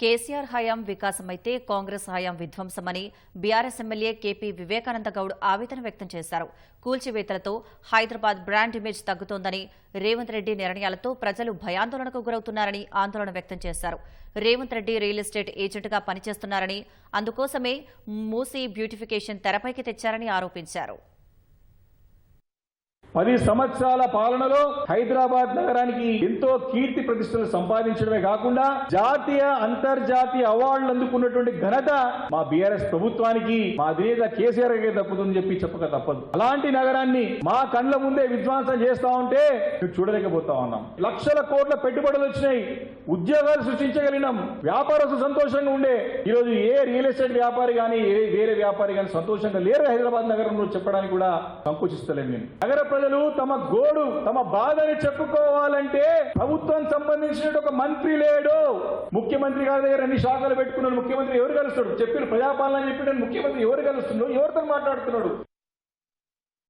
కేసీఆర్ హయాం వికాసమైతే కాంగ్రెస్ హయాం విధ్వంసమని బీఆర్ఎస్ ఎమ్మెల్యే కేపీ వివేకానంద గౌడ్ ఆవేదన వ్యక్తం చేశారు. కూల్చివేతలతో హైదరాబాద్ బ్రాండ్ ఇమేజ్ తగ్గుతోందని రేవంత్ రెడ్డి నిర్ణయాలతో ప్రజలు భయాందోళనకు గురవుతున్నారని ఆందోళన వ్యక్తం చేశారు. రేవంత్ రెడ్డి రియల్ ఎస్టేట్ ఏజెంట్గా పనిచేస్తున్నారని అందుకోసమే మూసీ బ్యూటిఫికేషన్ తెరపైకి తెచ్చారని ఆరోపించారు. పది సంవత్సరాల పాలనలో హైదరాబాద్ నగరానికి ఎంతో కీర్తి ప్రతిష్టలు సంపాదించడమే కాకుండా జాతీయ అంతర్జాతీయ అవార్డులు అందుకున్నటువంటి ఘనత మా బీఆర్ఎస్ ప్రభుత్వానికి మా అధినేత కేసీఆర్ గారికి దక్కుతుందని చెప్పి చెప్పక తప్పదు. అలాంటి నగరాన్ని మా కండ్ల ముందే విధ్వంసం చేస్తా ఉంటే చూడలేకపోతా ఉన్నాం. లక్షల కోట్ల పెట్టుబడులు వచ్చినాయి. ఉద్యోగాలు సృష్టించగలిగినాం. వ్యాపారస్తులు సంతోషంగా ఉండే. ఈరోజు ఏ రియల్ ఎస్టేట్ వ్యాపారి కానీ ఏ వేరే వ్యాపారి కానీ సంతోషంగా లేరు హైదరాబాద్ నగరంలో చెప్పడానికి కూడా సంకోచిస్తలేను నేను నగర ప్రజలు తమ గోడు తమ బాధని చెప్పుకోవాలంటే ప్రభుత్వం సంబంధించిన ఒక మంత్రి లేడు. ముఖ్యమంత్రి గారి దగ్గర అన్ని శాఖలు పెట్టుకున్నాడు ముఖ్యమంత్రి ఎవరు కలుస్తాడు? చెప్పిన ప్రజాపాలన చెప్పిన ముఖ్యమంత్రి ఎవరు కలుస్తున్నాడు? ఎవరితో మాట్లాడుతున్నాడు?